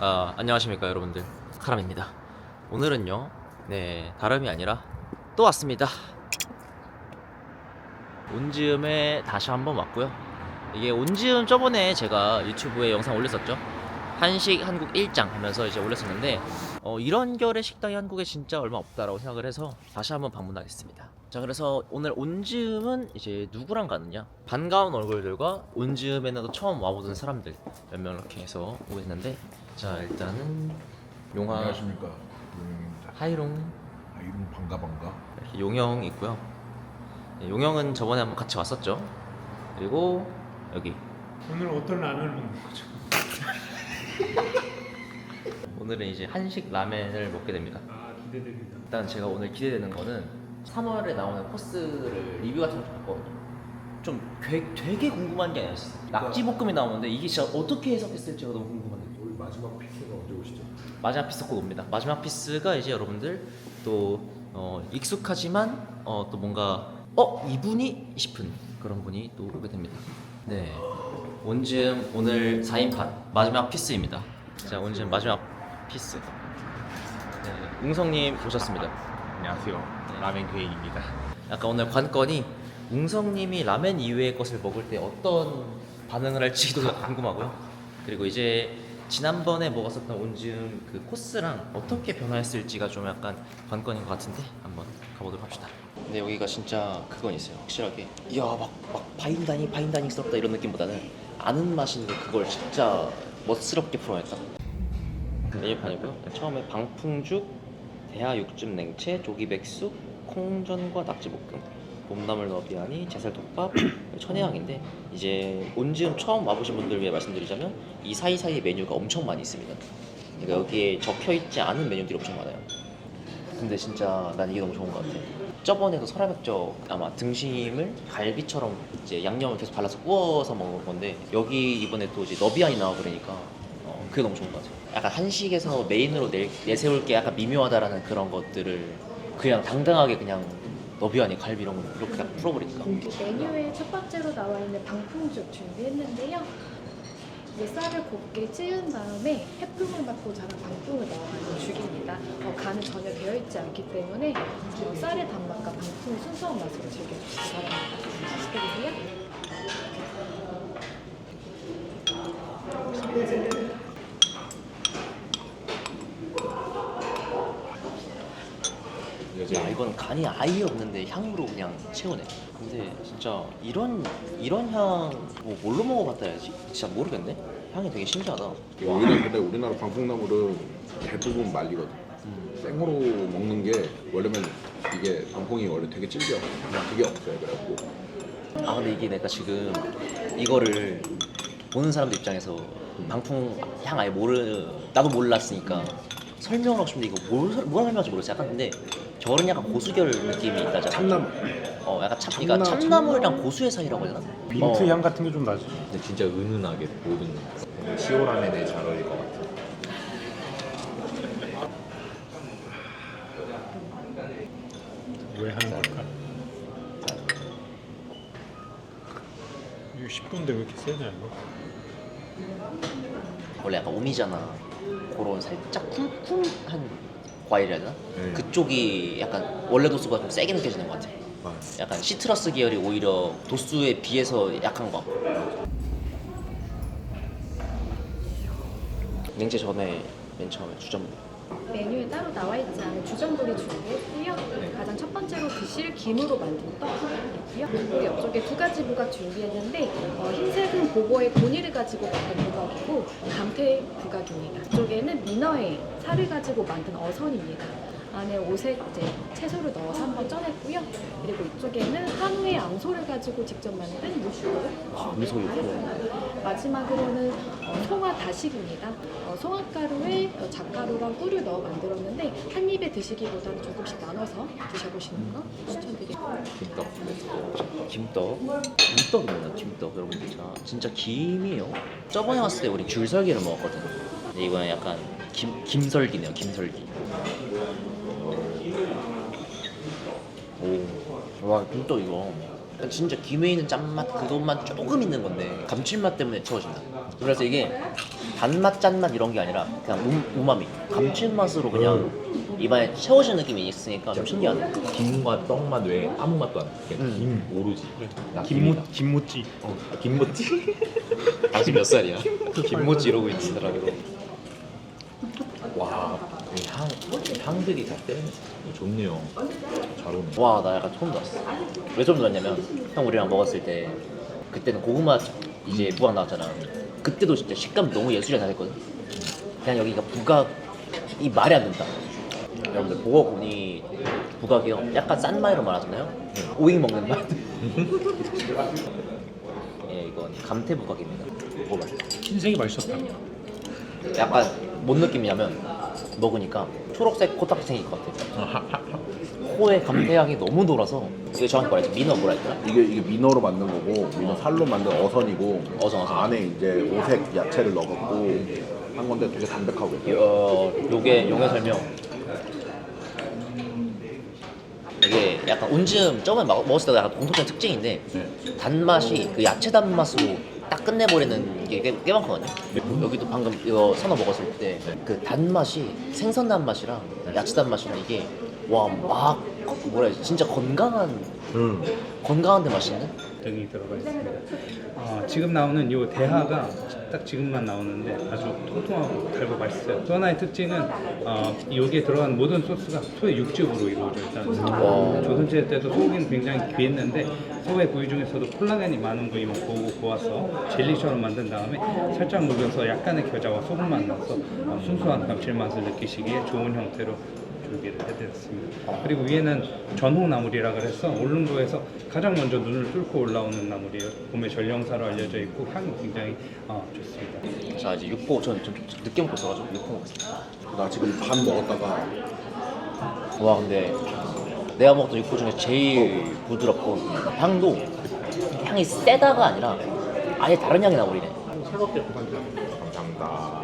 아, 안녕하십니까 여러분들. 카람입니다. 오늘은요 네 다름이 아니라 또 왔습니다. 온즈음에 다시 한번 왔고요. 이게 온즈음 저번에 제가 유튜브에 영상 올렸었죠? 한식 한국 1장 하면서 이제 올렸었는데 어, 이런 결의 식당이 한국에 진짜 얼마 없다라고 생각을 해서 다시 한번 방문하겠습니다. 자 그래서 오늘 온즈음은 이제 누구랑 가느냐? 반가운 얼굴들과 온즈음에는 처음 와보던 사람들 몇 명 이렇게 해서 오고 있는데 자 일단은 용화 안녕하십니까 용영입니다. 하이롱 아, 이름 반가 반가. 이렇게 용영 있고요 네, 용영은 저번에 한번 같이 왔었죠 그리고 여기 오늘 어떤 라면을 먹는 거죠? 오늘은 이제 한식 라멘을 먹게 됩니다 아 기대됩니다. 일단 제가 오늘 기대되는 거는 3월에 나오는 코스를 리뷰 같은 거 봤거든요. 좀 되게, 되게 궁금한 게 아니었어요. 낙지볶음이 나오는데 이게 진짜 어떻게 해석했을지가 너무 궁금한데. 마지막 피크가 언제 오시죠? 마지막 피스 꼭 옵니다. 마지막 피스가 이제 여러분들 또 어, 익숙하지만 어, 또 뭔가 어 이분이 싶은 그런 분이 또 오게 됩니다. 네, 온즘 오늘 4인판 마지막 피스입니다. 자, 온즘 마지막 피스. 네, 웅성님 오셨습니다. 안녕하세요. 라멘 괴인입니다. 약간 오늘 관건이 웅성님이 라멘 이외의 것을 먹을 때 어떤 반응을 할지도 궁금하고요. 그리고 이제 지난번에 먹었었던 온즈음 그 코스랑 어떻게 변화했을지가 좀 약간 관건인 것 같은데 한번 가보도록 합시다. 근데 여기가 진짜 그건 있어요. 확실하게 이야 막, 막 바인다니 바인다닝스럽다 이런 느낌보다는 아는 맛인데 그걸 진짜 멋스럽게 풀어냈다. 메뉴판이고요. 처음에 방풍죽, 대하 육즙 냉채, 조기 백숙, 콩전과 낙지 볶음, 봄나물 너비아니, 제살덮밥, 천혜향인데 이제 온지음 처음 와보신 분들 위해 말씀드리자면 이 사이사이 메뉴가 엄청 많이 있습니다. 그러니까 여기에 적혀 있지 않은 메뉴들이 엄청 많아요. 근데 진짜 난 이게 너무 좋은 것 같아. 저번에도 설화백적 아마 등심을 갈비처럼 이제 양념을 계속 발라서 구워서 먹는 건데 여기 이번에 또 이제 너비안이 나와 버리니까 어, 그게 너무 좋은 것 같아요. 약간 한식에서 메인으로 내, 내세울 게 약간 미묘하다라는 그런 것들을 그냥 당당하게 그냥 너비안이 갈비 이런 거 이렇게 그냥 풀어버리니까 메뉴에 첫 번째로 나와 있는 방풍죽 준비했는데요. 이제 쌀을 곱게 찌은 다음에 해풍을 받고 자란 방풍을 넣어가는 죽입니다. 어, 간은 전혀 되어 있지 않기 때문에 어, 쌀의 단맛과 방풍의 순수한 맛으로 즐겨주시기 바랍니다. 맛있게 드세요. 야 이건 간이 아예 없는데 향으로 그냥 채우네. 근데 진짜 이런 이런 향뭐 뭘로 먹어봤다 해야지? 진짜 모르겠네. 향이 되게 신기하다. 여기는 근데 우리나라 방풍나물은 대부분 말리거든. 생으로 먹는 게 원래면 이게 방풍이 원래 되게 질겨. 되게 없어요. 그래갖고. 아 근데 이게 내가 지금 이거를 보는 사람들 입장에서 방풍 향 아예 모르 나도 몰랐으니까 설명을 하고 싶은데 이거 뭘, 설- 뭘 설명할지 모르겠어 약간 근데 저런 약간 고수결 느낌이 있다잖아 참나물. 어 약간 참, 그러니까 참나- 참나물이랑 고수의 사이라고 해야 되나? 민트 어. 향 같은 게 좀 나지. 근데 진짜 은은하게 모든 시오라멘에 잘 어울릴 것 같아요. 왜 하는 걸까? 이거 10도인데 왜 이렇게 세냐 이거? 원래 약간 오미잖아 그런 살짝 쿰쿰한 과일이라 해야 되나? 네. 그쪽이 약간 원래 도수가 좀 세게 느껴지는 것 같아 맞아. 약간 시트러스 계열이 오히려 도수에 비해서 약한 것 같고 냉채 전에 맨 처음에 주전 메뉴에 따로 나와 있지 않은 주전부리. 가장 첫 번째로 드실 김으로 만든 떡이고요. 그리고 옆쪽에 두 가지 부각 준비했는데 어, 흰색은 보고의 고니를 가지고 만든 부각이고 감태 부각입니다. 이쪽에는 민어의 살을 가지고 만든 어선입니다. 안에 오색 이제 채소를 넣어서 한번 쪄냈고요. 그리고 이쪽에는 한우의 암소를 가지고 직접 만든 육수를 준비했고요. 마지막으로는 어, 송화 다식입니다. 어, 송화가루에 어, 잣가루랑 꿀을 넣어 만들었는데 한 입에 드시기보다는 조금씩 나눠서 드셔보시는 거 추천드립니다. 김떡. 김떡 김떡입니다 김떡 여러분들 자 진짜 김이에요 저번에 왔을 때 우리 귤설기를 먹었거든 근데 이번엔 약간 김, 김설기네요 김설기 오와 김떡 이거 진짜 김에 있는 짠맛 그것만 조금 있는 건데 감칠맛 때문에 채워진다 그래서 이게 단맛 짠맛 이런 게 아니라 그냥 우, 우마미 감칠맛으로 그냥 입안에 채워지는 느낌이 있으니까 좀 신기하네 김과 떡맛 외에 아무 맛도 안 나. 그냥 음. 김 오로지. 나 김모 김이다. 김모찌. 어, 김모찌. 당신 몇 살이야? 김모찌 이러고 있는 사람이고 와, 이 향, 이 향들이 다 때리네. 좋네요. 잘 오네. 와 나 약간 소름 돋았어. 왜 소름 돋았냐면 형 우리랑 먹었을 때 그때는 고구마 이제 부각 나왔잖아. 그때도 진짜 식감 너무 예술이 다했거든. 그냥 여기가 부각이 말이 안 된다. 여러분들 보거군이 부각이요 약간 싼 마이로 말하잖아요? 오잉 먹는 맛 예, 이건 감태 부각입니다. 먹어봐요. 흰색이 맛있었다. 약간 뭔 느낌이냐면 먹으니까 초록색 코딱지 생길 것 같아 코에 감태향이 너무 돌아서 이게 정확히 말하지 민어 뭐라 했더라? 이게 이게 민어로 만든 거고 민어 살로 만든 어선이고 어선, 어선. 안에 이제 오색 야채를 넣었고 한 건데 되게 담백하고 어, 요게 용의 설명. 이게 약간 온즘 먹- 먹었을 때 약간 공통된 특징인데 단맛이 그 야채 단맛으로 딱 끝내버리는 게 꽤, 꽤 많거든요 여기도 방금 이거 선어 먹었을 때 그 단맛이 생선 단맛이랑 야채 단맛이랑 이게 와 막 뭐라 해야지 진짜 건강한 음. 건강한데 맛있는? 등이 들어가 있습니다. 아, 지금 나오는 이 대하가 딱 지금만 나오는데 아주 통통하고 달고 맛있어요. 또 하나의 특징은 어, 여기에 들어간 모든 소스가 소의 육즙으로 이루어져 있다는. 조선시대 때도 소고기는 굉장히 귀했는데 소의 부위 중에서도 콜라겐이 많은 부위만 고고 고아서 젤리처럼 만든 다음에 살짝 녹여서 약간의 겨자와 소금만 넣어서 어, 순수한 감칠맛을 느끼시기에 좋은 형태로 준비를 해드렸습니다. 그리고 위에는 전홍나물이라 그래서 울릉도에서 가장 먼저 눈을 뚫고 올라오는 나물이에요. 봄의 전령사로 알려져 있고 향이 굉장히 어, 좋습니다. 자 이제 육포 저는 좀 늦게 먹고 있어가지고 육포 먹겠습니다 나 지금 반 먹었다가 와 근데 내가 먹었던 육포 중에 제일 부드럽고 향도 향이 세다가 아니라 아예 다른 향이 나버리네 감사합니다.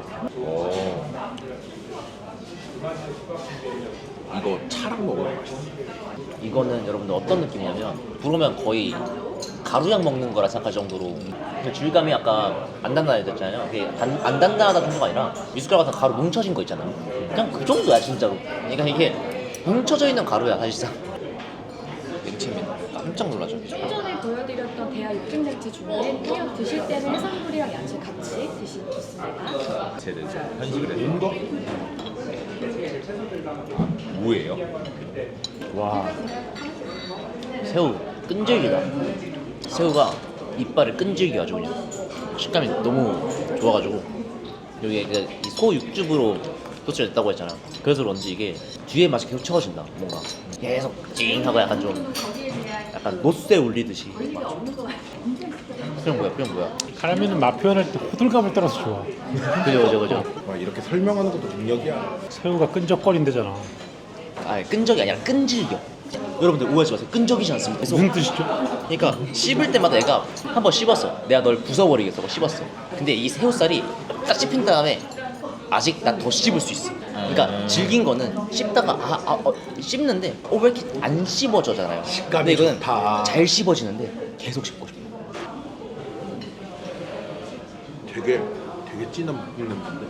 오. 이거 차랑 먹으면 맛있어. 이거는 여러분들 어떤 느낌이냐면 부르면 거의 가루향 먹는 거라 생각할 정도로. 그 질감이 아까 안 단단하다 했잖아요. 그게 단, 안 단단하다 정도가 아니라 미숫가루 같은 가루 뭉쳐진 거 있잖아요. 그냥 그 정도야 진짜로. 그러니까 이게 뭉쳐져 있는 가루야 사실상. 냉채입니다. 깜짝 놀라죠. 좀 전에 보여드렸던 대하 육즙냉채 중에 그냥 드실 때는 해산물이랑 야채 같이 드시면 좋습니다. 쟤는 현식을 해서. 무예요? 와 새우 끈질기다. 새우가 이빨을 끈질겨 아주 그냥 식감이 너무 좋아가지고 여기 그소 육즙으로 냈다고 했잖아. 그래서 그런지 이게 뒤에 맛이 계속 채워진다 뭔가. 계속 찡 하고 약간 좀 약간 노쇠 울리듯이 표현 뭐야 표현 뭐야 가라면은 맛 표현할 때 호들갑을 떨어서 좋아. 그죠 그죠 그죠 와, 이렇게 설명하는 것도 능력이야 새우가 끈적거린대잖아. 아 끈적이 아니라 끈질겨 여러분들 오해하지 마세요 끈적이지 않습니다 계속 무슨 뜻이죠? 그러니까 씹을 때마다 얘가 한 번 씹었어. 내가 널 부숴버리겠어. 고 씹었어. 근데 이 새우살이 딱 씹힌 다음에 아직 나 더 씹을 수 있어. 그러니까 질긴 거는 씹다가 아, 아 어, 씹는데 어 왜 이렇게 안 씹어져잖아요. 식감이 근데 이거는 좋다. 잘 씹어지는데 계속 씹고 싶어. 되게 되게 진한 냄새인데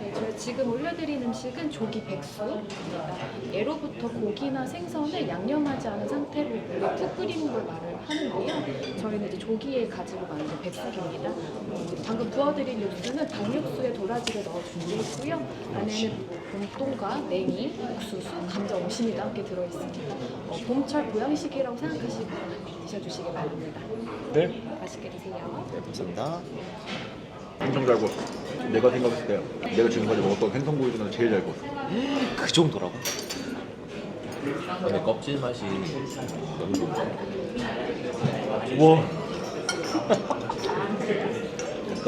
네, 저희 지금 올려드린 음식은 조기 백수입니다. 예로부터 고기나 생선을 양념하지 않은 상태로 물에 푹 끓이는 걸 말을 하는데요. 저희는 이제 조기에 가지고 만든 백숙입니다. 어, 이제 방금 부어드린 육수는 닭육수에 도라지를 넣어 준비했고요. 안에는 봄동과 냉이, 옥수수, 감자 옹심이가 함께 들어있습니다. 어, 봄철 보양식이라고 생각하시고 드셔주시기 바랍니다. 네. 맛있게 드세요. 네, 감사합니다. 엄청 잘 구웠어 내가 생각했을 때 내가 지금까지 먹었던 생선구이 중에서 제일 잘 구웠어 그 정도라고? 근데 껍질 맛이 너무 좋은데. 와.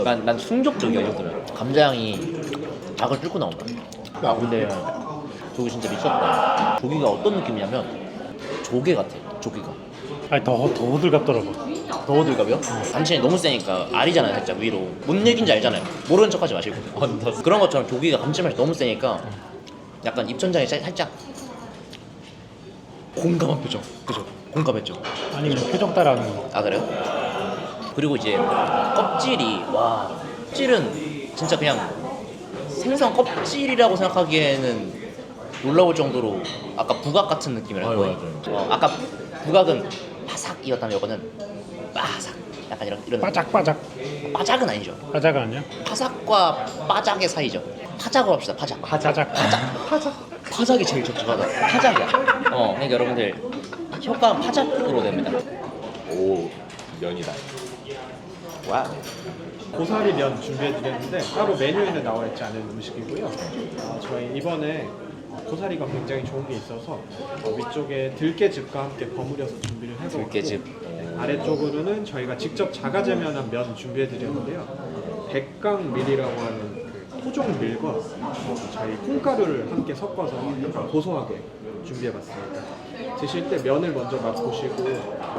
난, 난 충족적이야 이 정도면. 감자향이 닭을 뚫고 나온다. 아 근데 조기 진짜 미쳤다. 조기가 어떤 느낌이냐면 조개 같아. 조기가. 아니 더, 더 호들갑더라고. 더 호들갑이요? 단체이 너무 세니까 알이잖아요 살짝 위로 뭔 얘기인지 알잖아요 모르는 척하지 마시고 그런 것처럼 조기가 감칠맛이 너무 세니까 약간 입천장이 살- 살짝 공감한 표정 그죠? 공감했죠. 아니면 표정 따라하는 거. 아 그래요? 그리고 이제 껍질이 와 껍질은 진짜 그냥 생선 껍질이라고 생각하기에는 놀라울 정도로 아까 부각 같은 느낌이랄 아유, 거예요. 어, 아까 부각은 바삭이었다면 이거는 바삭 약간 이런 이런 빠작빠작. 바작은 아니죠. 빠작 아니야? 파삭과 빠작의 사이죠. 파작으로 합시다. 파작. 빠작. 파작이 제일 적절하다. 파작이야. 어, 그러니까 여러분들 효과는 파작으로 됩니다. 오 면이다. 와. 고사리 면 준비해드렸는데 따로 메뉴에는 나와 있지 않은 음식이고요. 어, 저희 이번에 고사리가 굉장히 좋은 게 있어서 어, 위쪽에 들깨즙과 함께 버무려서 준비를 해서 들깨즙. 아래쪽으로는 저희가 직접 자가제면한 면 준비해드렸는데요. 백강밀이라고 하는 그 토종 밀과 어, 저희 콩가루를 함께 섞어서 약간 고소하게 준비해봤습니다. 드실 때 면을 먼저 맛보시고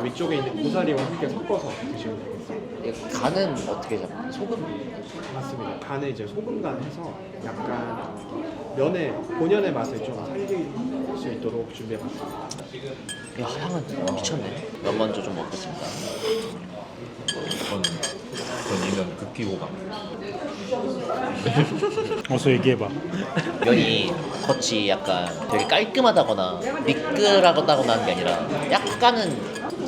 위쪽에 있는 고사리와 함께 섞어서 드시면 되겠습니다. 이 간은 어떻게 잡아요? 소금? 맞습니다. 간을 이제 소금 간 해서 약간 면의 본연의 맛을 좀 살릴 수 있도록 준비해봤습니다. 야 향은 미쳤네. 면 먼저 좀 먹겠습니다. 전, 전 이면 극기 호감. 어서 얘기해봐. 면이 겉이 약간 되게 깔끔하다거나 미끌하다거나 하는 게 아니라 약간은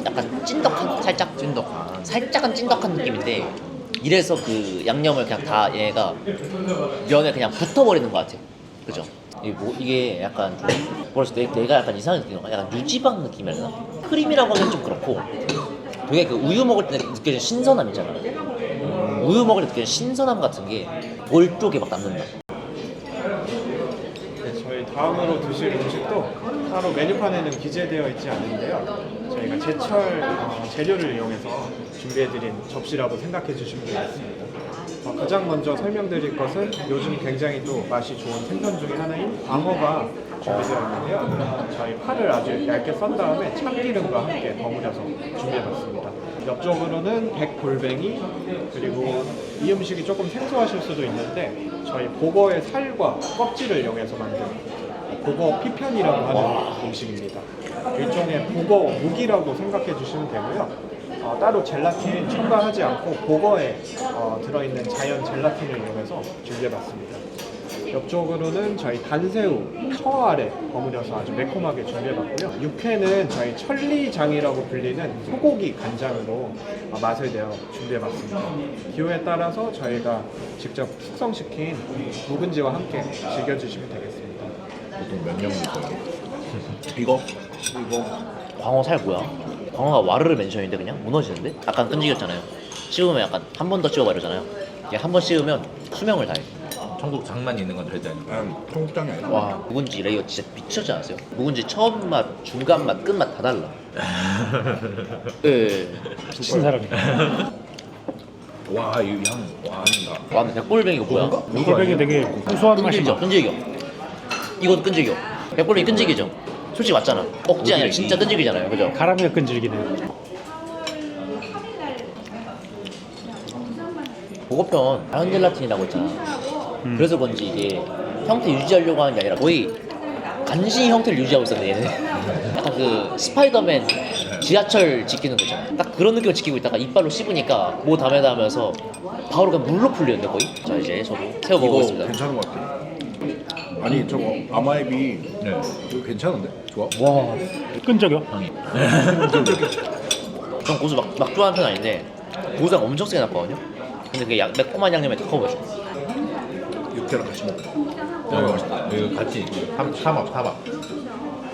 약간 찐덕한 살짝 찐덕한 살짝은 찐덕한 느낌인데 이래서 그 양념을 그냥 다 얘가 면에 그냥 붙어버리는 것 같아. 그죠? 이게, 뭐, 이게 약간 좀 뭐랄까 내, 내가 약간 이상하게 느끼는 거 약간 유지방 느낌이라? 크림이라고 하기엔 좀 그렇고 되게 그 우유 먹을 때 느껴지는 신선함 있잖아. 우유 먹을 때 느껴지는 신선함 같은 게 볼 쪽에 막 남는다. 네, 저희 다음으로 드실 음식도 따로 메뉴판에는 기재되어 있지 않은데요. 저희가 제철 어, 재료를 이용해서 준비해드린 접시라고 생각해 주시면 되겠습니다. 어, 가장 먼저 설명드릴 것은 요즘 굉장히 또 맛이 좋은 생선 중에 하나인 광어가 준비되어 있는데요. 저희 파를 아주 얇게 썬 다음에 참기름과 함께 버무려서 준비해봤습니다. 옆쪽으로는 백골뱅이 그리고 이 음식이 조금 생소하실 수도 있는데 저희 보거의 살과 껍질을 이용해서 만든 보거 피편이라고 하는 음식입니다. 일종의 보거 무기라고 생각해 주시면 되고요. 어, 따로 젤라틴 첨가하지 않고 보거에 어, 들어있는 자연 젤라틴을 이용해서 준비해봤습니다. 옆쪽으로는 저희 단새우 처 아래 버무려서 아주 매콤하게 준비해봤고요. 육회는 저희 천리장이라고 불리는 소고기 간장으로 어, 맛을 내어 준비해봤습니다. 기호에 따라서 저희가 직접 숙성시킨 묵은지와 함께 즐겨주시면 되겠습니다. 보통 몇 명이 있어요? 이거 이거 광어 살 뭐야? 광어가 와르르 멘션인데 그냥 무너지는데? 약간 끈질겼잖아요. 씹으면 약간 한 번 더 씹어봐 이러잖아요. 한번 씹으면 수명을 다해. 천국 장만 있는 건 절대 아니고. 난 청국장이 아니야. 와 묵은지 레이어 진짜 미쳤지 않았어요? 묵은지 처음 맛, 중간 맛, 끝맛 다 달라. 예. 미친 사람이야. 와, 이 향. 와, 나. 와 근데 백골뱅이 이거 뭐야? 물고백이 되게 고소한 맛이 끈질겨, 나. 끈질겨. 이것도 끈질겨. 백골뱅이 끈질기죠? 솔직히 맞잖아. 억지 아니라 진짜 끈질기잖아요. 그죠? 가라멜 끈질기네. 보고편 자연 젤라틴이라고 했잖아. 그래서 그런지 이게 형태 유지하려고 하는 게 아니라 거의 간신히 형태를 유지하고 있었네 얘는. 약간 그 스파이더맨 지하철 지키는 거 있잖아. 딱 그런 느낌을 지키고 있다가 이빨로 씹으니까 뭐 담에다 하면서 바로 그냥 물로 풀리는데 거의. 자 이제 저도 새우 이거 먹어보겠습니다. 괜찮은 것 같아. 아니 저거 아마에비 네. 이거 괜찮은데? 좋아. 와, 끈적여. 전 고수 막, 막 좋아하는 편 아닌데 고수가 엄청 세게 났거든요. 근데 그게 약, 매콤한 양념에 더 커보죠. 육회랑 같이 먹어. 어, 맛있다. 이거 같이 삼, 삼합, 삼합.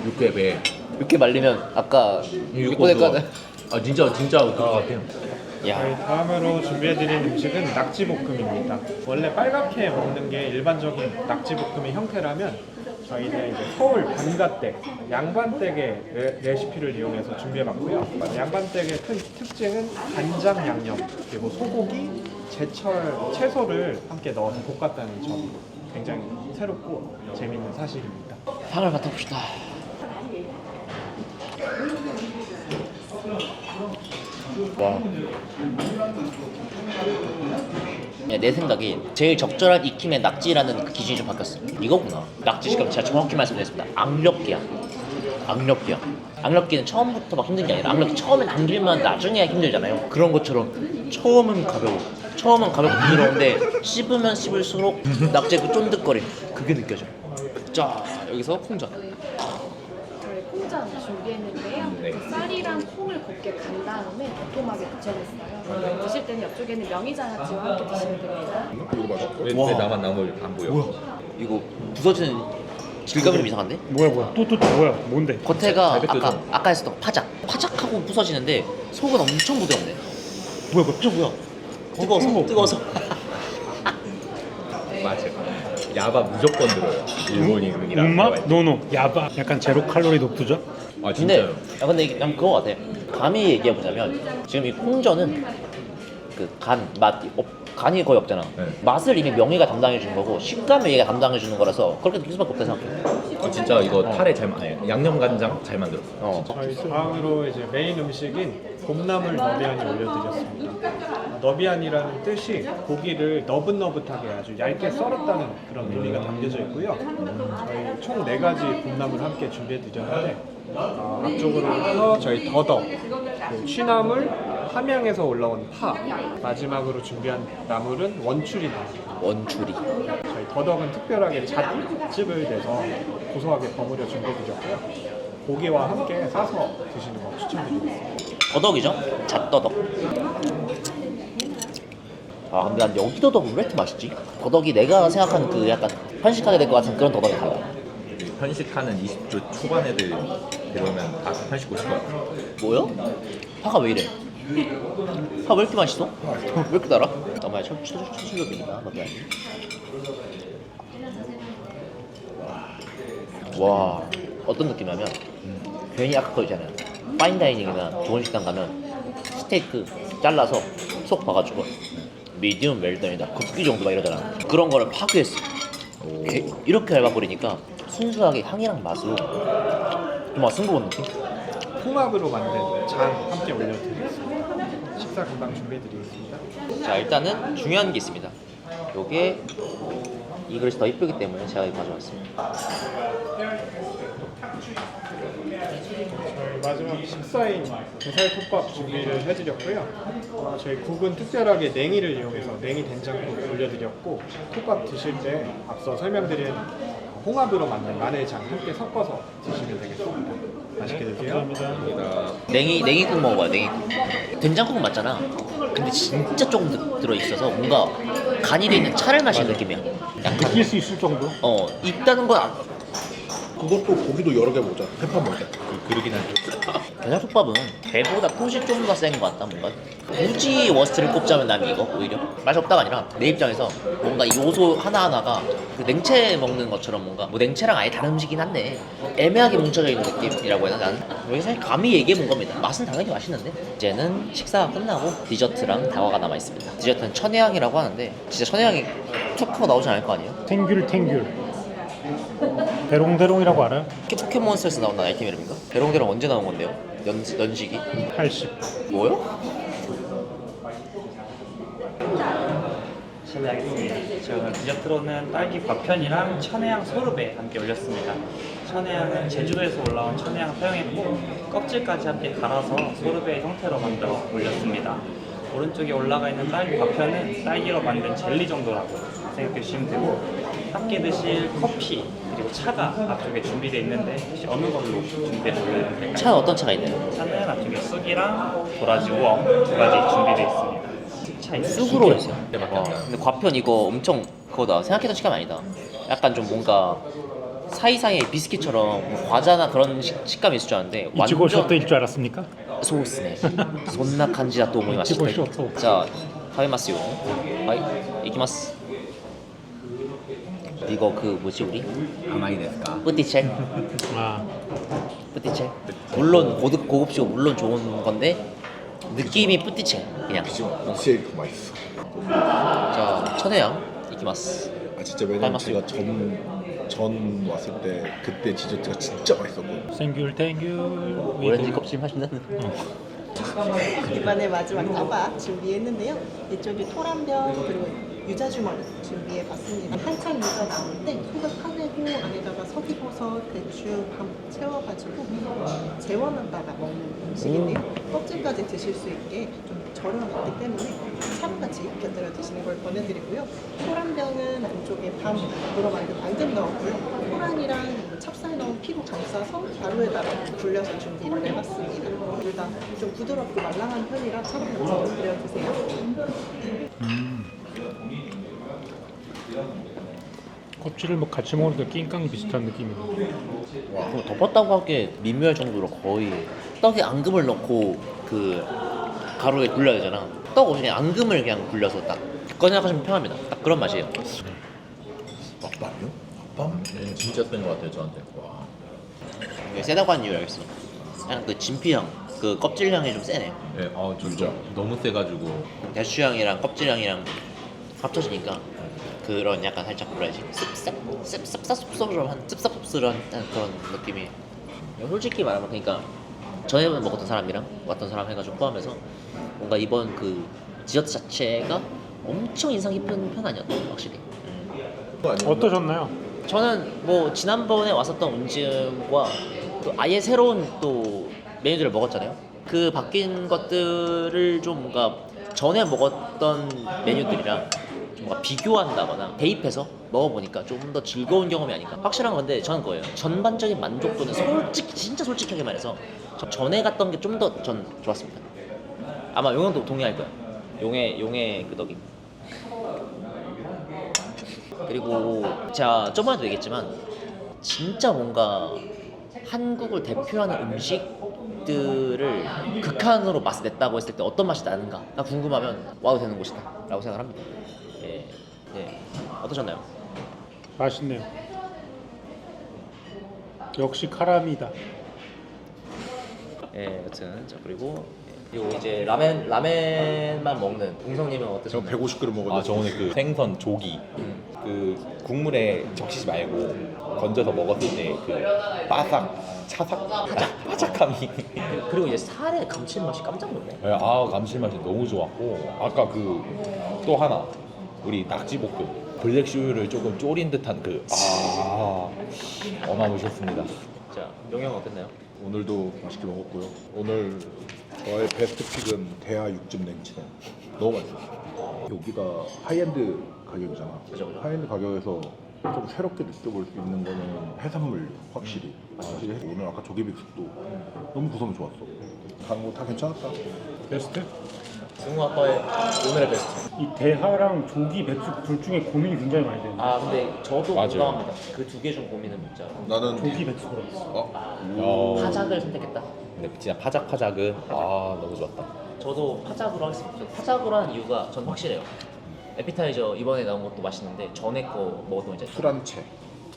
육회 배. 이렇게 말리면 아까 이거 육고대까지. 아 진짜 진짜 그거 같아요. 저희 야, 다음으로 준비해드린 음식은 낙지볶음입니다. 원래 빨갛게 먹는 게 일반적인 낙지볶음의 형태라면 저희는 이제 서울 반가댁, 양반댁의 레, 레시피를 이용해서 준비해봤고요. 양반댁의 큰 특징은 간장 양념, 그리고 소고기, 제철, 채소를 함께 넣어서 볶았다는 점이 굉장히 새롭고 재밌는 사실입니다. 향을 맡아봅시다. 와. 내 생각에 제일 적절한 익힘의 낙지라는 그 기준이 좀 바뀌었어. 이거구나. 낙지 식감 제가 정확히 말씀드렸습니다. 악력기야. 악력기야. 악력기는 처음부터 막 힘든 게 아니라 악력기 처음엔 안 길면 나중에야 힘들잖아요. 그런 것처럼 처음은 가벼워. 처음은 가볍고 부드러운데 씹으면 씹을수록 낙지의 그 쫀득거림 그게 느껴져. 자 여기서 콩자. 콩전 조개는 곱게 간 다음에 도톰하게 붙여냈어요. 드실 때는 옆쪽에는 명이자야채와 함께 드시면 됩니다. 이거 맞았고 왜 나만 나머지 안 보여? 뭐야? 이거 부서지는 질감이 좀 이상한데? 뭐야 뭐야 또또 또, 또 뭐야 뭔데? 겉에가 아까 아까 했었던 파작 파작하고 부서지는데 속은 엄청 부드럽네. 뭐야 뭐야 저 뭐야? 어, 뜨거워서 뜨거워서. 맞아. 야바 무조건 들어요. 일본인이랑. 음맛? 노노 야바 약간 제로 칼로리 높죠? 아 진짜요? 아 근데 이게 그거 같아. 감히 얘기해보자면 지금 이 콩전은 그 간, 맛, 이 간이 거의 없잖아. 네. 맛을 이미 명예가 담당해 주는 거고 식감을 얘가 담당해 주는 거라서 그렇게 느낄 수밖에 없다 생각해. 어, 진짜 이거 어. 탈에 잘 맞아요. 양념 간장 잘 만들었어. 어. 저희 다음으로 이제 메인 음식인 곰나물 너비안이 올려드렸습니다. 너비안이라는 뜻이 고기를 너분너분하게 아주 얇게 썰었다는 그런 의미가 담겨져 있고요. 저희 총 네 가지 곰나물 함께 준비해드렸는데 어, 앞쪽으로 해서 저희 더덕, 그 취나물, 함양에서 올라온 파 마지막으로 준비한 나물은 원추리 나물 원추리 저희 더덕은 특별하게 잣집을 내서 고소하게 버무려 준비해드렸고요 고기와 함께 싸서 드시는 거 추천드리겠습니다 더덕이죠? 잣더덕 아 근데 난 여기 더덕은 왜 이렇게 맛있지? 더덕이 내가 생각하는 그 약간 편식하게 될 것 같은 그런 더덕이 달라 편식하는 20조 초반 애들 들어오면 다 편식 고실 것 같아 뭐요? 파가 왜 이래? 아, 왜 이렇게 맛있어? 왜 이렇게 달아? 아마야 첫, 첫, 첫 실력입니다. 맞아. 와, 어떤 느낌이냐면, 음, 괜히 아까 거잖아요. 파인다이닝이나 좋은 식당 가면 스테이크 잘라서 쏙 봐가지고 미디움 웰던이다 굽기 정도 막 이러잖아 그런 거를 파괴했어 개- 이렇게 얇아버리니까 순수하게 향이랑 맛으로 좀막 아, 승부본 느낌? 통합으로 만든 잔 함께 올려드릴게요. 식사 금방 준비해드리겠습니다. 자 일단은 중요한 게 있습니다 요게 이 그릇이 더 이쁘기 때문에 제가 이거 가져왔습니다 저희 마지막 식사인 게살톱밥 준비를 해드렸고요. 어, 저희 국은 특별하게 냉이를 이용해서 냉이 된장국 올려드렸고 톱밥 드실 때 앞서 설명드린 홍합으로 만든 마늘장 함께 섞어서 드시면 되겠습니다. 맛있게 드세요. 냉이 냉이국 먹어봐요 냉이국 된장국 맞잖아 근데 진짜 조금 드- 들어있어서 뭔가 간이 돼 있는 차를 마시는 느낌이야 약간 느낄 수 있을 정도? 어 있다는 건 안, 그것도 고기도 여러 개 먹자. 해파 먹자. 그러긴 한데. 게살국밥은 배보다 토시 좀 더 센 것 같다 뭔가 굳이 워스트를 꼽자면 난 이거 오히려 맛이 없다가 아니라 내 입장에서 뭔가 이 요소 하나하나가 그 냉채 먹는 것처럼 뭔가 뭐 냉채랑 아예 다른 음식이긴 한데 애매하게 뭉쳐져 있는 느낌이라고 해야 되나 나는 여기 사실 감히 얘기해 본 겁니다 맛은 당연히 맛있는데 이제는 식사가 끝나고 디저트랑 다과가 남아 있습니다 디저트는 천혜향이라고 하는데 진짜 천혜향이 툭 하고 나오지 않을 거 아니에요? 탱귤 탱귤 대롱대롱이라고 알아요? 포켓몬스터에서 나온 아이템 이름인가? 대롱대롱 언제 나온 건데요? 연, 연식이? 80 뭐요? 실례하겠습니다. 저는 디저트로는 딸기 과편이랑 천혜향 소르베 함께 올렸습니다. 천혜향은 제주도에서 올라온 천혜향 사용했고 껍질까지 함께 갈아서 소르베 형태로 만들어 올렸습니다. 오른쪽에 올라가 있는 딸기 과편은 딸기로 만든 젤리 정도라고 생각해 주시면 되고 함께 드실 커피 그리고 차가 앞쪽에 준비되어 있는데 혹시 어느 걸로 준비해 올려야 될까요? 차는 어떤 차가 있나요? 차는 앞쪽에 쑥이랑 도라지 우엉 두 가지 준비되어 있습니다. 차 있으시죠? 쑥으로 했어요. 와, 근데 과편 이거 엄청 그거다. 생각했던 식감 아니다. 약간 좀 뭔가 사이사이에 비스킷처럼 과자나 그런 식, 식감이 있을 줄 알았는데 이치고 쇼트일 줄 알았습니까? 소스네. 존나 간지다 또 오모이 이치고 맛있다. 쇼트 자, 이기마스. 이거 그 뭐지 우리? 가만히 됐까? 뿌띠첼. 아 뿌띠첼. 물론 고급 고급지고 물론 좋은 건데 느낌이 뿌띠첼 그냥. 제일 그 맛있어. 자, 천혜향 이기마스. 아 진짜 왜냐면 닮았어요. 제가 전, 전 왔을 때 그때 디저트가 진짜 맛있었거든. 생귤 탱귤 오렌지 껍질 맛이 나는. 이번에 마지막 따박 준비했는데요. 이쪽이 토란병 그리고 유자 주머니 준비해 봤습니다. 한창 유자 나올 때 소각하내고 안에다가 석이버섯, 대추, 밤 채워가지고 어, 재워놨다가 먹는 음식인데요. 껍질까지 드실 수 있게 좀 절여놨기 때문에 차로같이 곁들여 드시는 걸 권해드리고요. 소란병은 안쪽에 밤으로 만든 앙금 넣었고요. 호랑이랑 찹쌀 넣은 피로 감싸서 가루에다가 굴려서 준비를 해봤습니다. 둘 다 좀 부드럽고 말랑한 편이라 차로 곁들여 드세요. 껍질을 뭐 같이 먹으니까 낑깡 비슷한 느낌이네. 와, 그럼 덮었다고 하기에 미묘할 정도로 거의 떡에 앙금을 넣고 그 가루에 굴려야 되잖아. 떡 없이 그냥 앙금을 그냥 굴려서 딱 그거 생각하시면 편합니다. 딱 그런 맛이에요. 밥밥이요? 밥밥? 네, 진짜 센 것 같아요 저한테. 와. 이게 세다고 하는 이유 알겠어. 그냥 그 진피향, 그 껍질 향이 좀 세네. 네, 아 진짜 너무 세가지고 대추향이랑 껍질 향이랑 합쳐지니까 그런 약간 살짝 뭐라지 씁쌉 씁쌉 쌉쌉한 씁쌉씁쓸한 그런 느낌이 솔직히 말하면 그러니까 전에 먹었던 사람이랑 왔던 사람 해가지고 포함해서 뭔가 이번 그 디저트 자체가 엄청 인상 깊은 편 아니었다 확실히 어떠셨나요? 저는 뭐 지난번에 왔었던 운즘과 또 아예 새로운 또 메뉴들을 먹었잖아요. 그 바뀐 것들을 좀 뭔가 전에 먹었던 메뉴들이랑 좀 뭔가 비교한다거나 대입해서 먹어보니까 좀더 즐거운 경험이 아닐까. 확실한 건데 저는 거예요. 전반적인 만족도는 솔직히 진짜 솔직하게 말해서 저 전에 갔던 게 좀 더 전 좋았습니다. 아마 용현도 동의할 거야. 용의 용의 그 덕이. 그리고 제가 저번에도 얘기했지만 진짜 뭔가 한국을 대표하는 음식들을 극한으로 맛을 냈다고 했을 때 어떤 맛이 나는가가 궁금하면 와도 되는 곳이다 라고 생각을 합니다 예, 예. 어떠셨나요? 맛있네요. 역시 카라미다. 예, 여튼 자 그리고 그리고 이제 라멘 라멘만 먹는 웅성님은 저 어떠셨나요? 150g 먹었는데 아 저는 그 생선 조기 음. 그 국물에 적시지 말고 건져서 먹었을 때 그 바삭 차삭 바삭함이 그리고 이제 살의 감칠맛이 깜짝 놀래 네, 아 감칠맛이 너무 좋았고 아까 그 또 하나 우리 낙지볶음 블랙쇼유를 조금 졸인 듯한 그 아 어마무셨습니다 자 용영 어땠나요? 오늘도 맛있게 먹었고요. 오늘 저의 베스트 픽은 대하 육즙 냉채. 너무 맛있어요. 여기가 하이엔드 가격이잖아. 그죠. 하이엔드 가격에서 좀 새롭게 느껴볼 수 있는 거는 해산물 확실히. 확실히 해- 오늘 아까 조개빅숙도 너무 구성이 좋았어. 가는 거다 괜찮았다. 베스트? 승우아빠의 오늘의 베스트. 이 대하랑 조기 백숙 둘 중에 고민이 굉장히 많이 되는데 아 근데 저도 맞아요. 공감합니다. 그 두 개 중 고민은 진짜 나는 조기 백숙으로 했어. 어, 파작을 선택했다. 근데 진짜 파작파작은 아 너무 좋았다. 저도 파작으로 하겠습니다. 저 파작으로 하는 이유가 전 확실해요. 에피타이저 이번에 나온 것도 맛있는데 전에 거 먹었던 거 이제 술한 채.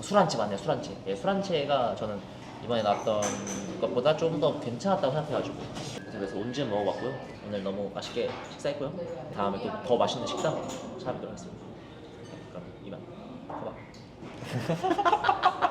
술한채 맞네요 술한채. 예, 술한채가 저는 이번에 나왔던 것보다 좀 더 괜찮았다고 생각해가지고. 그래서 온지 먹어봤고요 오늘 너무 맛있게 식사했고요. 다음에 또 더 맛있는 식당으로 찾아뵙도록 하겠습니다. 그럼 이만. 가봐